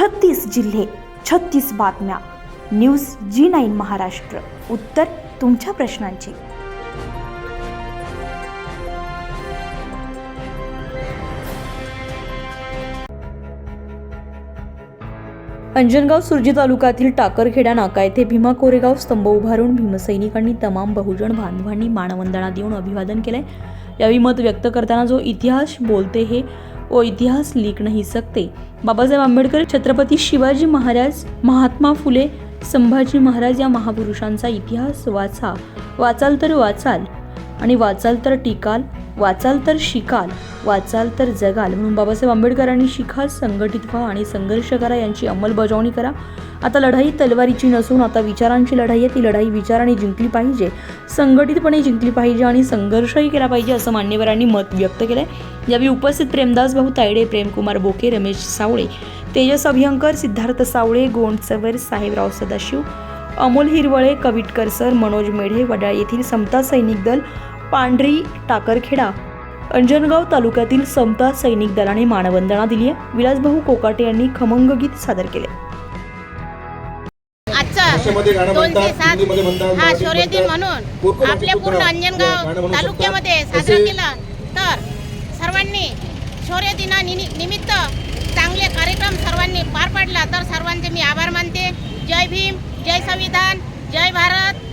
छत्तीस जिल्हे छत्तीस बातम्या. News G nine Maharashtra. उत्तर तुमच्या प्रश्नांची. अंजनगाव सुरजी तालुक्यातील टाकरखेडा नाका येथे भीमा कोरेगाव स्तंभ उभारून भीमसैनिकांनी तमाम बहुजन बांधवांनी मानवंदना देऊन अभिवादन केलंय. यावेळी मत व्यक्त करताना जो इतिहास बोलते हे ओ इतिहास लिख नाही सकते. बाबासाहेब आंबेडकर छत्रपती शिवाजी महाराज महात्मा फुले संभाजी महाराज या महापुरुषांचा इतिहास वाचा. वाचाल तर वाचाल आणि वाचाल तर टिकाल. वाचाल तर शिकाल वाचाल तर जगाल. म्हणून बाबासाहेब आंबेडकरांनी शिखा संघटित व्हा आणि संघर्ष करा यांची अंमलबजावणी करा. आता लढाई तलवारीची नसून आता विचारांची लढाई आहे. ती लढाई विचाराने जिंकली पाहिजे. संघटितपणे जिंकली पाहिजे आणि संघर्षही केला पाहिजे असं मान्यवरांनी मत व्यक्त केलं आहे यावेळी उपस्थित प्रेमदास भाऊ तायडे प्रेमकुमार बोके रमेश सावळे तेजस अभ्यंकर सिद्धार्थ सावळे गोंडचवर साहेबराव सदाशिव अमोल हिरवळे कविटकर सर मनोज मेढे वडाळ येथील समता सैनिक दल पांढरी टाकरखेडा. अंजनगाव तालुक्यातील समता सैनिक दलाने मानवंदना दिली आहे. विलासभाऊ कोकाटे यांनी खमंग गीत सादर केले. दोनशे सात हा शौर्य दिन. म्हणून आपल्या पूर्ण अंजनगाव. तालुक्यामध्ये साजरा केला. तर सर्वांनी शौर्य दिना निमित्त चांगले कार्यक्रम सर्वांनी पार पाडला. तर सर्वांचे मी आभार मानते. जय भीम जय संविधान जय भारत.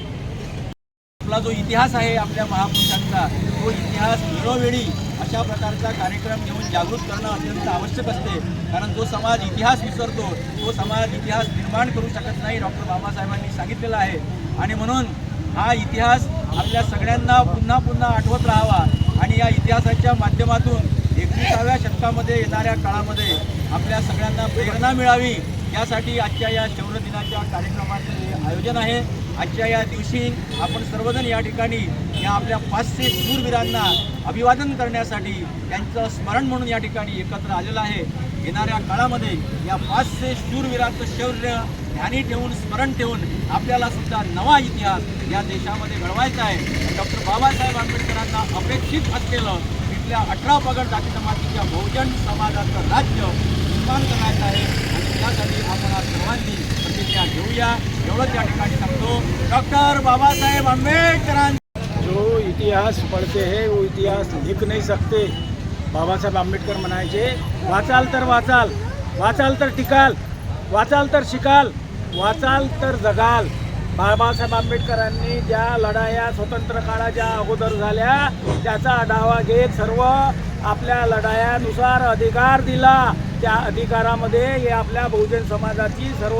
आपला जो इतिहास आहे आपल्या महापुरुषांचा तो इतिहास वेळोवेळी अशा प्रकारचा कार्यक्रम घेऊन जागृत करणं अत्यंत आवश्यक असते. कारण जो समाज इतिहास विसरतो तो समाज इतिहास निर्माण करू शकत नाही डॉक्टर बाबासाहेबांनी सांगितलेलं आहे. आणि म्हणून हा इतिहास आपल्या सगळ्यांना पुन्हा पुन्हा आठवत राहावा. आणि या इतिहासाच्या माध्यमातून एकविसाव्या शतकामध्ये येणाऱ्या काळामध्ये आपल्या सगळ्यांना प्रेरणा मिळावी. यासाठी आजच्या या शौर्य दिनाच्या कार्यक्रमाचे आयोजन आहे. आजच्या या दिवशी आपण सर्वजण या ठिकाणी या आपल्या पाचशे शूरवीरांना अभिवादन करण्यासाठी त्यांचं स्मरण म्हणून या ठिकाणी एकत्र आलेलं आहे. येणाऱ्या काळामध्ये या पाचशे शूरवीरांचं शौर्य ध्यानी ठेवून स्मरण ठेवून आपल्याला सुद्धा नवा इतिहास या देशामध्ये घडवायचा आहे. डॉक्टर बाबासाहेब आंबेडकरांना अपेक्षित असलेलं इथल्या अठरा पगड जाती जमातीच्या बहुजन समाजाचं राज्य निर्माण करायचं आहे. आणि त्यासाठी आपण आज सर्वांनी प्रतिज्ञा घेऊया. एवढंच या ठिकाणी सांगतो. डॉक्टर बाबासाहेब आंबेडकरांचं जो इतिहास पढ़ते हैं वो इतिहास लिख नहीं सकते. बाबासाहेब आंबेडकर म्हणायचे वाचाल तर वाचाल वाचाल तर टिकाल वाचाल तर शिकाल वाचाल तर जगाल. बाबासाहेब आंबेडकरांनी ज्या लढाया स्वतंत्र काळाच्या अगोदर झाल्या त्याचा आढावा घेत सर्व आपल्या लढायानुसार अधिकार दिला. त्या अधिकारामध्ये हे आपल्या बहुजन समाजाची सर्व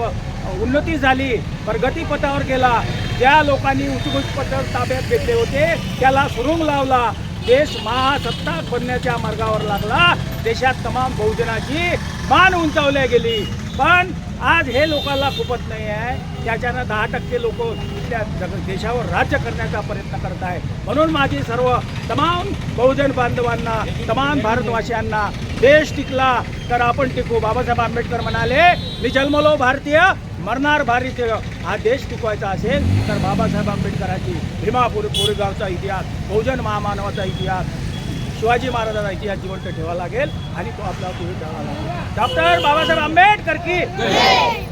उन्नती झाली प्रगतीपथावर गेला. ज्या लोकांनी उच्चपथावर ताब्यात घेतले होते त्याला सुरुंग लावला. देश महासत्ताक बनण्याच्या मार्गावर लागला. देशात तमाम बहुजनाची मान उंचावल्या गेली. पण आज हे लोकांना खुपत नाही आहे त्याच्यानं दहा टक्के लोक त्या जग देशावर राज्य करण्याचा प्रयत्न करत आहे म्हणून माझी सर्व तमाम बहुजन बांधवांना तमाम भारतवासियांना देश टिकला तर आपण टिकू. बाबासाहेब आंबेडकर म्हणाले मी जन्मलो भारतीय मरणार भारतीय हा देश टिकवायचा असेल तर बाबासाहेब आंबेडकरांची भीमापूर कोरेगावचा इतिहास बहुजन महामानवाचा इतिहास शिवाजी महाराजांचा इतिहास जिवंत ठेवावा लागेल आणि तो आपला पुढे ठेवावा लागेल. डॉक्टर बाबासाहेब आंबेडकर की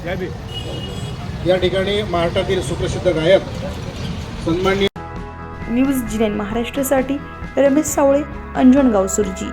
जय. भीम. या ठिकाणी महाराष्ट्रातील सुप्रसिद्ध गायक सन्माननीय न्यूज जी नाईन महाराष्ट्रासाठी रमेश सावळे अंजनगाव सुरजी